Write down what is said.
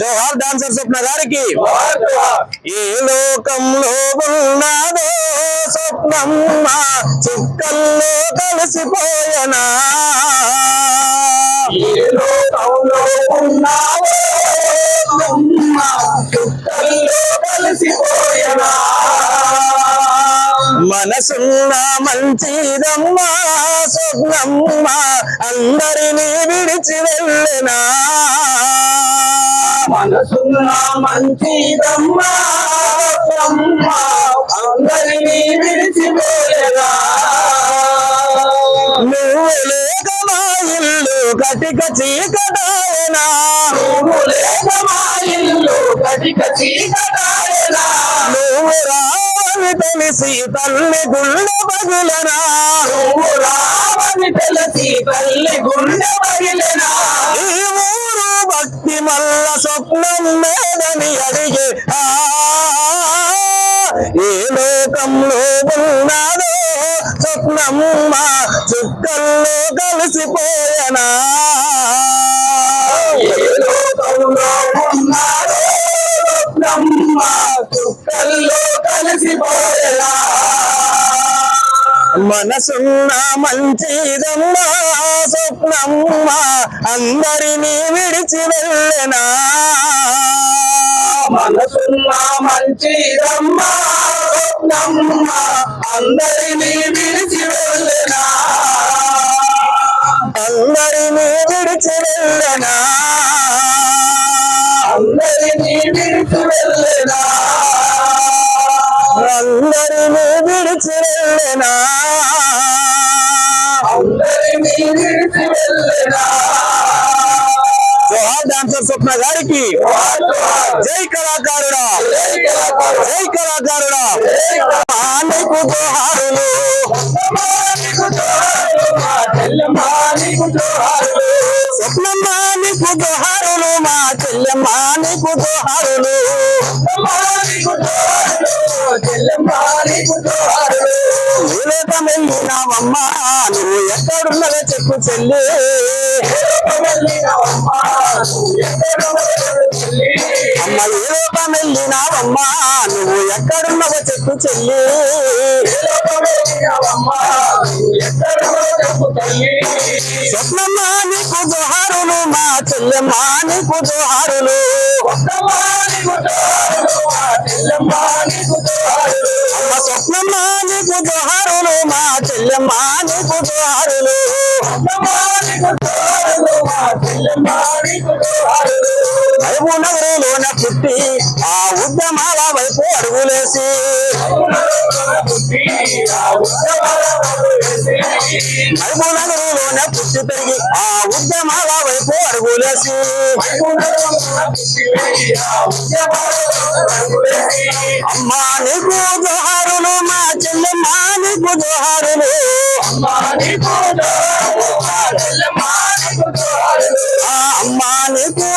జోహార్ dancer స్వప్న గారికి. ఏ లోకంలో ఉన్నదో స్వప్నమ్మ, చుక్కల్లో కలిసిపోయనా? మనసున్న మంచిదమ్మా స్వప్నమ్మ అందరినీ విడిచి వెళ్ళనా? మనసున్న మంచిదమ్మా అందరినీ విడిచి నువ్వు లేక మా ఇల్లు కటిక చీకటాయనా నువ్వు లేక మా ఇల్లు కటిక చీకటాయనా నువ్వు రావని తెలిసి తల్లి గుండె పగిలనా? నువ్వు రావని తెలిసి తల్లి గుండె పగిలనా? స్వప్నం మేదని అడిగే ఏ లోకంలో ఉన్నాదో స్వప్నమ్మ చుక్కల్లో కలిసిపోయనా? ఏ లోకంలో ఉన్నాదో స్వప్నమ్మ మనసున్న మంచిదమ్మా స్వప్నమ్మ అందరినీ విడిచి వెళ్ళనా? మనసున్న మంచిదమ్మా స్వప్నమ్మ అందరినీ విడిచి వెళ్ళనా? అందరినీ విడిచి వెళ్ళనా? అందరినీ వెళ్ళనా అందరినీ విడిచి వెళ్ళనా జోహార్ డాన్సర్ స్వప్న గారికి జై కళాకారుడా జై కళాకారుడా నీకు జోహారులు స్వప్నమ్మ నీకు జోహారులు మా చెల్లెమ్మ నీకు జోహారులు వెళ్ళినావమ్మా నువ్వు ఎక్కడున్నదో చెప్పు చెల్లి. అమ్మ ఏ లోకం వెళ్ళినావమ్మా నువ్వు ఎక్కడున్నదో చెప్పు చెల్లి. స్వప్నమ్మ నీకు జోహారులు మా చెల్లెమ్మ నీకు జోహారులు. స్వప్నమ్మా నీకు జోహారులు మా చెల్లెమ్మ నీకు జోహారులు. వైపు నగరులోన పుట్టి ఆ ఉద్యమాల వైపు అడుగులేసి. వైపు నగరులోన పుట్టి పెరిగి ఆ ఉద్యమాల వైపు అడుగులేసి. అమ్మా నీకు చెల్లెలు మా చెల్లె మానికి దోహారులు అమ్మానికి